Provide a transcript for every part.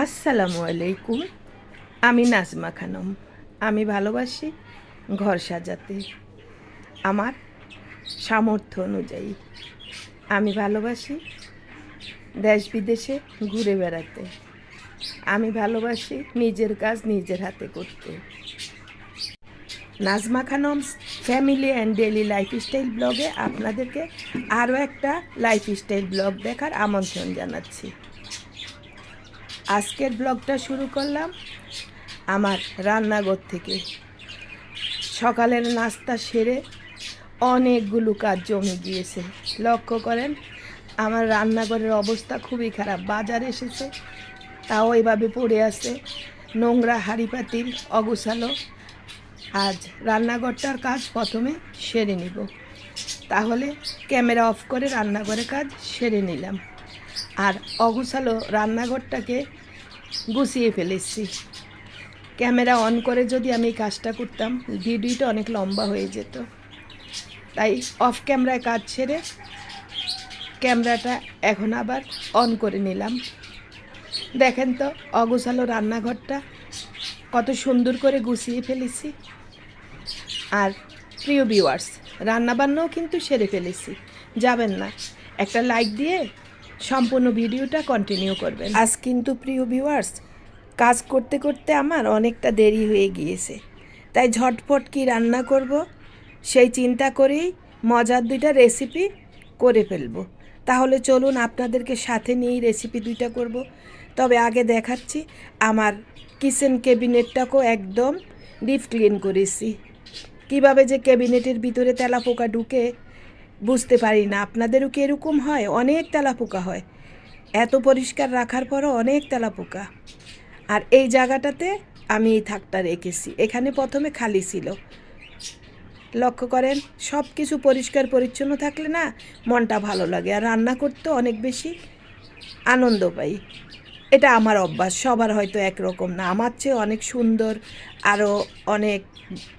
আসসালামু আলাইকুম। আমি নাজমা খানম। আমি ভালোবাসি ঘর সাজাতে। আমার সামর্থ্য অনুযায়ী। আমি ভালোবাসি দেশ বিদেশে ঘুরে বেড়াতে। আমি ভালোবাসি নিজের কাজ নিজের হাতে করতে। Nazma Khanam family and daily lifestyle ব্লগে আপনাদেরকে আরও একটা লাইফস্টাইল ব্লগ দেখার আমন্ত্রণ জানাচ্ছি। আজকের ব্লগটা শুরু করলাম আমার রান্নাঘর থেকে। সকালের নাস্তা সেরে অনেকগুলো কাজ জমে গিয়েছে। লক্ষ্য করেন, আমার রান্নাঘরের অবস্থা খুবই খারাপ। বাজার এসেছে, তাও এভাবে পড়ে আছে। নোংরা হাঁড়ি পাতিল অগুছালো। আজ রান্নাঘরটার কাজ প্রথমে সেরে নিব। তাহলে ক্যামেরা অফ করে রান্নাঘরের কাজ সেরে নিলাম। আর অগুছালো রান্নাঘরটাকে গুছিয়ে ফেলেছি। ক্যামেরা অন করে যদি আমি কাজটা করতাম, ভিডিওটা অনেক লম্বা হয়ে যেত। তাই অফ ক্যামেরায় কাজ ছেড়ে ক্যামেরাটা এখন আবার অন করে নিলাম। দেখেন তো অগুছালো রান্নাঘরটা কত সুন্দর করে গুছিয়ে ফেলেছি। আর প্রিয় ভিউয়ার্স রান্নাবান্নাও কিন্তু সেরে ফেলেছি। যাবেন না। একটা লাইক দিয়ে সম্পূর্ণ ভিডিওটা কন্টিনিউ করবেন। আজ কিন্তু প্রিয় ভিউয়ার্স কাজ করতে করতে আমার অনেকটা দেরি হয়ে গিয়েছে। তাই ঝটপট কি রান্না করব, সেই চিন্তা করেই মজার দুইটা রেসিপি করে ফেলব। তাহলে চলুন আপনাদেরকে সাথে নিয়েই রেসিপি দুইটা করব। তবে আগে দেখাচ্ছি, আমার কিচেন ক্যাবিনেটটাকেও একদম ডিপ ক্লিন করেছি। কীভাবে যে ক্যাবিনেটের ভিতরে তেলা পোকা ঢুকে বুঝতে পারি না, আপনাদেরও কি এরকম হয়? অনেক তেলা পোকা হয়। এত পরিষ্কার রাখার পরও অনেক তেলা পোকা আর এই জায়গাটাতে আমি এই থাকটা রেখেছি। এখানে প্রথমে খালি ছিল। লক্ষ্য করেন সব কিছু পরিষ্কার পরিচ্ছন্ন থাকলে না মনটা ভালো লাগে। আর রান্না করতে অনেক বেশি আনন্দ পাই। এটা আমার অভ্যাস, সবার হয়তো একরকম না। আমার চেয়ে অনেক সুন্দর আরও অনেক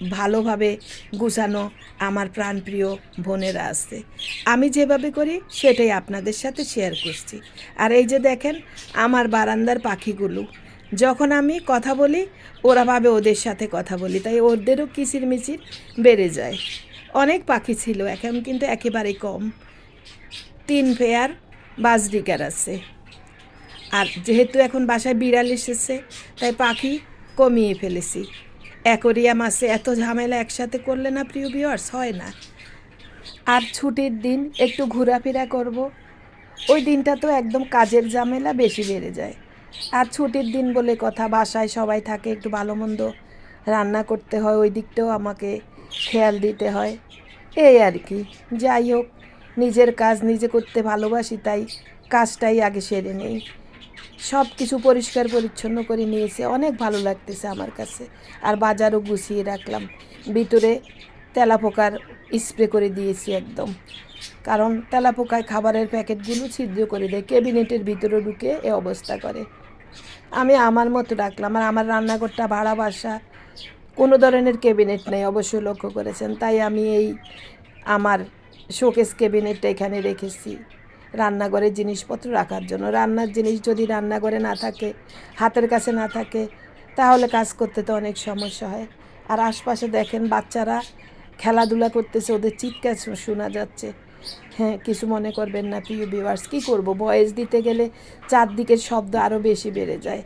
ভালোভাবে গুছানো আমার প্রাণপ্রিয় বোনেরা আছে। আমি যেভাবে করি, সেটাই আপনাদের সাথে শেয়ার করছি। আর এই যে দেখেন, আমার বারান্দার পাখিগুলো, যখন আমি কথা বলি, ওরা ভাবে ওদের সাথে কথা বলি, তাই ওদেরও কিচির মিচির বেড়ে যায়। অনেক পাখি ছিল এখন, কিন্তু একেবারে কম। তিন পেয়ার বাজরিকার আছে। আর যেহেতু এখন বাসায় বিড়াল এসেছে, তাই পাখি কমিয়ে ফেলেছি। অ্যাকোরিয়াম আছে এত ঝামেলা একসাথে করলে না প্রিয় ভিউয়ার্স হয় না। আর ছুটির দিন একটু ঘোরাফেরা করব। ওই দিনটা তো একদম কাজের ঝামেলা বেশি বেড়ে যায়। আর ছুটির দিন বলে কথা, বাসায় সবাই থাকে, একটু ভালো মন্দ রান্না করতে হয়, ওই দিকটাও আমাকে খেয়াল দিতে হয়। এই আর কি, যাই হোক, নিজের কাজ নিজে করতে ভালোবাসি, তাই কাজটাই আগে সেরে নেই। সব কিছু পরিষ্কার পরিচ্ছন্ন করে নিয়েছে। অনেক ভালো লাগতেছে আমার কাছে। আর বাজারও গুছিয়ে রাখলাম। ভিতরে তেলাপোকার স্প্রে করে দিয়েছি একদম। কারণ তেলাপোকায় খাবারের প্যাকেটগুলো ছিদ্র করে দেয়, ক্যাবিনেটের ভিতরে ঢুকে এ অবস্থা করে। আমি আমার মতো রাখলাম। আর আমার রান্নাঘরটা ভাড়া বাসা, কোনো ধরনের ক্যাবিনেট নেই অবশ্যই লক্ষ্য করেছেন। তাই আমি এই আমার শোকেস ক্যাবিনেটটা এখানে রেখেছি। রান্নাঘরের জিনিসপত্র রাখার জন্য। রান্নার জিনিস যদি রান্নাঘরে না থাকে, হাতের কাছে না থাকে, তাহলে কাজ করতে তো অনেক সমস্যা হয়। আর আশপাশে দেখেন বাচ্চারা খেলাধুলা করতেছে, ওদের চিৎকার শোনা যাচ্ছে। হ্যাঁ কিছু মনে করবেন না প্রিয় ভিউয়ার্স কী করব? ভয়েস দিতে গেলে চারদিকের শব্দ আরও বেশি বেড়ে যায়।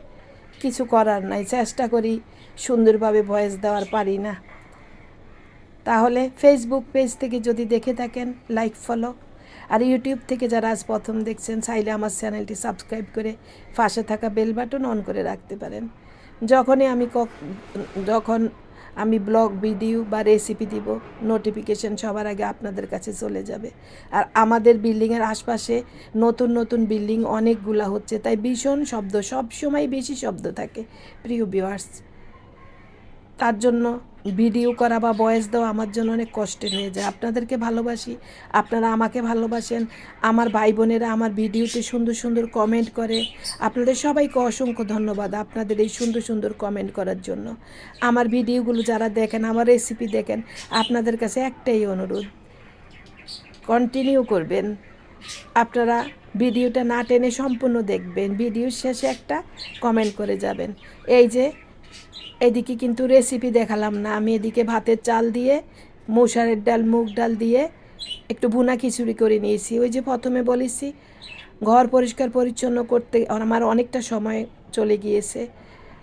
কিছু করার নাই, চেষ্টা করি সুন্দরভাবে ভয়েস দেওয়ার পারি না। তাহলে ফেসবুক পেজ থেকে যদি দেখে থাকেন লাইক ফলো আর ইউটিউব থেকে যারা আজ প্রথম দেখছেন, চাইলে আমার চ্যানেলটি সাবস্ক্রাইব করে পাশে থাকা বেল বাটন অন করে রাখতে পারেন। যখনই আমি যখন আমি ব্লগ, ভিডিও বা রেসিপি দিব নোটিফিকেশন সবার আগে আপনাদের কাছে চলে যাবে। আর আমাদের বিল্ডিংয়ের আশপাশে নতুন নতুন বিল্ডিং অনেকগুলা হচ্ছে, তাই ভীষণ শব্দ সব সময় বেশি শব্দ থাকে, প্রিয় ভিওয়ার্স তার জন্য ভিডিও করা বা ভয়েস দেওয়া আমার জন্য অনেক কষ্টের হয়ে যায়। আপনাদেরকে ভালোবাসি, আপনারা আমাকে ভালোবাসেন, আমার ভাই বোনেরা আমার ভিডিওতে সুন্দর সুন্দর কমেন্ট করে। আপনাদের সবাইকে অসংখ্য ধন্যবাদ আপনাদের এই সুন্দর সুন্দর কমেন্ট করার জন্য। আমার ভিডিওগুলো যারা দেখেন, আমার রেসিপি দেখেন, আপনাদের কাছে একটাই অনুরোধ কন্টিনিউ করবেন। আপনারা ভিডিওটা না টেনে সম্পূর্ণ দেখবেন, ভিডিওর শেষে একটা কমেন্ট করে যাবেন। এই যে এদিকে কিন্তু রেসিপি দেখালাম না। আমি এদিকে ভাতের চাল দিয়ে মশারের ডাল, মুগ ডাল দিয়ে একটু বুনা খিচুড়ি করে নিয়েছি। ওই যে প্রথমে বলেছি, ঘর পরিষ্কার পরিচ্ছন্ন করতে আমার অনেকটা সময় চলে গিয়েছে।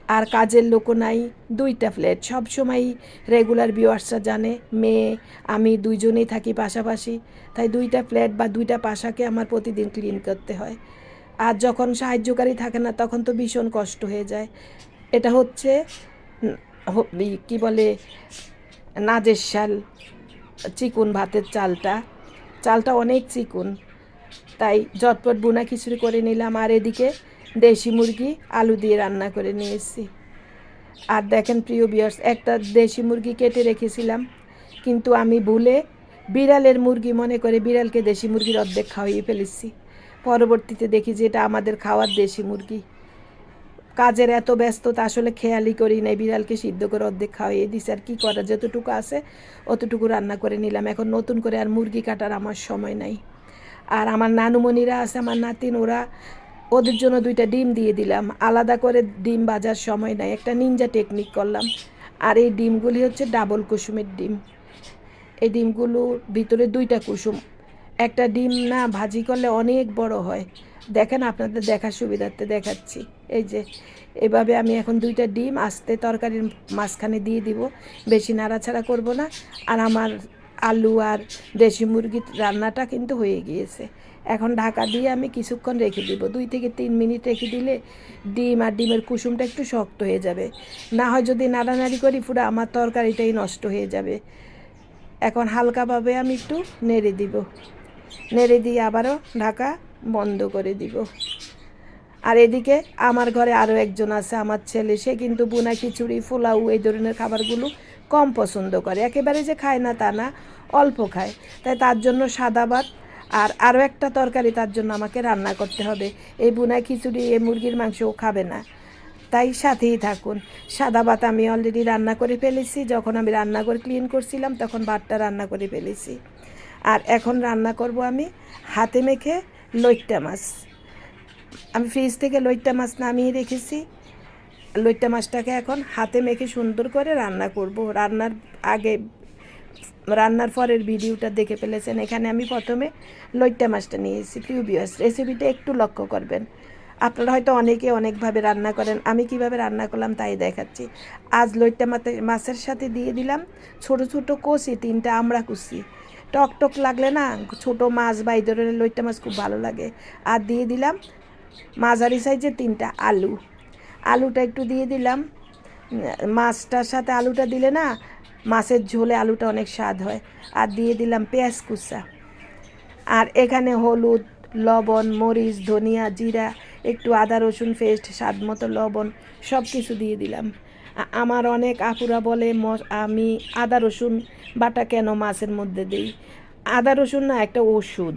আর কাজের লোকও নাই, দুইটা ফ্ল্যাট। সবসময় রেগুলার ভিউয়ার্সরা জানে, মেয়ে, আমি দুইজনেই থাকি পাশাপাশি। তাই দুইটা ফ্ল্যাট বা দুইটা পাশাকে আমার প্রতিদিন ক্লিন করতে হয়। আর যখন সাহায্যকারী থাকে না, তখন তো ভীষণ কষ্ট হয়ে যায়। এটা হচ্ছে কি বলে, নাজের শাল, চিকুন ভাতের চালটা। চালটা অনেক চিকুন। তাই ঝটপট বুনা খিচুড়ি করে নিলাম আর এদিকে দেশি মুরগি আলু দিয়ে রান্না করে নিয়েছি। আর দেখেন প্রিয় বিয়ার্স একটা দেশি মুরগি কেটে রেখেছিলাম, কিন্তু আমি ভুলে বিড়ালের মুরগি মনে করে বিড়ালকে দেশি মুরগির অর্ধেক খাওয়িয়ে ফেলেছি। পরবর্তীতে দেখি যে এটা আমাদের খাওয়ার দেশি মুরগি। কাজের এত ব্যস্ততা, আসলে খেয়ালই করি নাই। বিড়ালকে সিদ্ধ করে অর্ধেক খাওয়াইয়ে দিছি। আর কী করা? যতটুকু আছে, অতটুকু রান্না করে নিলাম। এখন নতুন করে আর মুরগি কাটার আমার সময় নাই। আর আমার নানুমণিরা আছে, আমার নাতিন ওরা, ওদের জন্য দুইটা ডিম দিয়ে দিলাম। আলাদা করে ডিম বাজার সময় নাই। একটা নিনজা টেকনিক করলাম। আর এই ডিমগুলি হচ্ছে ডাবল কুসুমের ডিম। এই ডিমগুলোর ভিতরে দুইটা কুসুম। একটা ডিম না ভাজি করলে অনেক বড় হয়। দেখেন আপনাদের দেখার সুবিধার্থে দেখাচ্ছি। এই যে, এভাবে আমি এখন দুইটা ডিম আস্তে তরকারির মাঝখানে দিয়ে দিব। বেশি নাড়াছাড়া করব না। আর আমার আলু আর দেশি মুরগির রান্নাটা কিন্তু হয়ে গিয়েছে। এখন ঢাকা দিয়ে আমি কিছুক্ষণ রেখে দিব। দুই থেকে তিন মিনিট রেখে দিলে ডিম আর ডিমের কুসুমটা একটু শক্ত হয়ে যাবে। না হয় যদি নাড়ানাড়ি করি, পুরো আমার তরকারিটাই নষ্ট হয়ে যাবে। এখন হালকাভাবে আমি একটু নেড়ে দিব। নেড়ে দিয়ে আবারও ঢাকা বন্ধ করে দিব। আর এদিকে আমার ঘরে আরও একজন আছে, আমার ছেলে। সে কিন্তু বুনা খিচুড়ি, পোলাও এই ধরনের খাবারগুলো কম পছন্দ করে। একেবারে যে খায় না তা না, অল্প খায়। তাই তার জন্য সাদা ভাত আর আরও একটা তরকারি তার জন্য আমাকে রান্না করতে হবে। এই বুনা খিচুড়ি, এই মুরগির মাংস ও খাবে না। তাই সাথেই থাকুন। সাদা ভাত আমি অলরেডি রান্না করে ফেলেছি। যখন আমি রান্না করে ক্লিন করছিলাম, তখন ভাতটা রান্না করে ফেলেছি। আর এখন রান্না করব আমি হাতে মেখে লইট্টা মাছ। আমি ফ্রিজ থেকে লইট্টা মাছ নামিয়ে রেখেছি। লইট্টা মাছটাকে এখন হাতে মেখে সুন্দর করে রান্না করব। রান্নার আগে, রান্নার পরের ভিডিওটা দেখে ফেলেছেন। এখানে আমি প্রথমে লইট্টা মাছটা নিয়েছি। প্রিভিয়াস রেসিপিটা একটু লক্ষ্য করবেন। আপনারা হয়তো অনেকে অনেকভাবে রান্না করেন। আমি কীভাবে রান্না করলাম তাই দেখাচ্ছি। আজ লইট্টা মাছের সাথে দিয়ে দিলাম ছোট ছোট কষি, তিনটা আমড়া কুচি টক টক লাগলে না ছোট মাছ বা এই ধরনের লইট্টা মাছ খুব ভালো লাগে। আর দিয়ে দিলাম মাঝারি সাইজের তিনটা আলু। আলুটা একটু দিয়ে দিলাম। মাছটার সাথে আলুটা দিলে না মাছের ঝোলে আলুটা অনেক স্বাদ হয়। আর দিয়ে দিলাম পেঁয়াজ কুচা। আর এখানে হলুদ, লবণ, মরিচ, ধনিয়া, জিরা, একটু আদা, রসুন, পেস্ট, স্বাদ মতো লবণ সব কিছু দিয়ে দিলাম। আমার অনেক আপুরা বলে আমি আদা রসুন বাটা কেন মাছের মধ্যে দিই? আদা রসুন না একটা ওষুধ।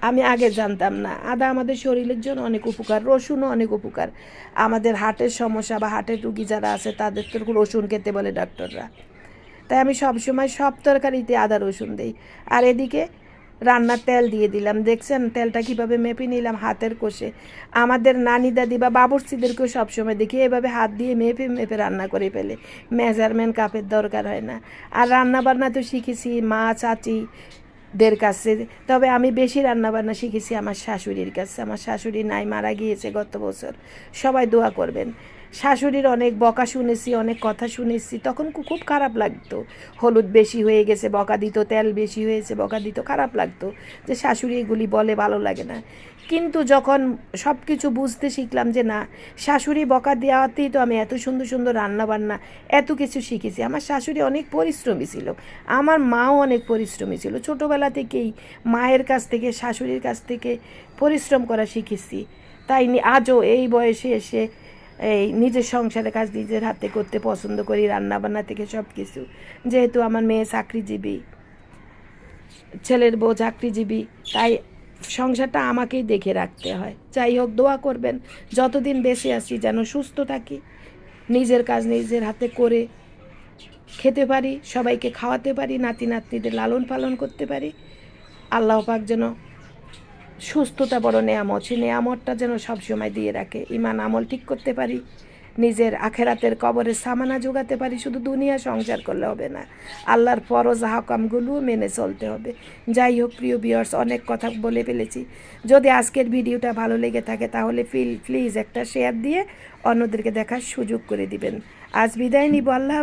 আমি আগে জানতাম না। আদা আমাদের শরীরের জন্য অনেক উপকার, রসুনও অনেক উপকার। আমাদের হার্টের সমস্যা বা হার্টের রুগী যারা আছে, তাদের তো রসুন খেতে বলে ডাক্তাররা। তাই আমি সবসময় সব তরকারিতে আদা রসুন দিই। আর এদিকে রান্নার তেল দিয়ে দিলাম। দেখছেন, তেলটা কীভাবে মেপে নিলাম? হাতের কোষে। আমাদের নানি দাদি বা বাবুর্চিদেরকেও সবসময় দেখি এভাবে হাত দিয়ে মেপে মেপে রান্না করে ফেলে। মেজারমেন্ট কাপের দরকার হয় না। আর রান্না বান্না তো শিখেছি মা চাচি দের কাছে। তবে আমি বেশি রান্নাবান্না শিখেছি আমার শাশুড়ির কাছে। আমার শাশুড়ি নাই, মারা গিয়েছে গত বছর। সবাই দোয়া করবেন। শাশুড়ির অনেক বকা শুনেছি, অনেক কথা শুনেছি, তখন খুব খারাপ লাগতো। হলুদ বেশি হয়ে গেছে, বকা দিত, তেল বেশি হয়েছে, বকা দিত, খারাপ লাগতো যে শাশুড়ি এগুলি বলে ভালো লাগে না। কিন্তু যখন সব কিছু বুঝতে শিখলাম যে না, শাশুড়ি বকা দেওয়াতেই তো আমি এত সুন্দর সুন্দর রান্না বান্না এত কিছু শিখেছি। আমার শাশুড়ি অনেক পরিশ্রমী ছিল, আমার মাও অনেক পরিশ্রমী ছিল। ছোটোবেলা থেকেই মায়ের কাছ থেকে, শাশুড়ির কাছ থেকে পরিশ্রম করা শিখেছি। তাই আজও এই বয়সে এসে এই নিজের সংসারের কাজ নিজের হাতে করতে পছন্দ করি রান্না বান্না থেকে সব কিছু যেহেতু আমার মেয়ে চাকরিজীবী, ছেলের বউ চাকরিজীবী, তাই সংসারটা আমাকেই দেখে রাখতে হয়। যাই হোক, দোয়া করবেন, যতদিন বেঁচে আছি যেন সুস্থ থাকি, নিজের কাজ নিজের হাতে করে খেতে পারি, সবাইকে খাওয়াতে পারি নাতি নাতনিদের লালন পালন করতে পারি। আল্লাহ পাক যেন সুস্থতা বড় নেয়ামত। সে নেয়ামতটা যেন সবসময় দিয়ে রাখে। ইমান আমল ঠিক করতে পারি, নিজের আখেরাতের কবরের সামানা জোগাতে পারি, শুধু দুনিয়া সংসার করলে হবে না, আল্লাহর ফরজ হাকামগুলো মেনে চলতে হবে। যাই হোক, প্রিয় বিয়ার্স অনেক কথা বলে ফেলেছি। যদি আজকের ভিডিওটা ভালো লেগে থাকে, তাহলে প্লিজ একটা শেয়ার দিয়ে অন্যদেরকে দেখার সুযোগ করে দিবেন। আজ বিদায় নিব, আল্লাহ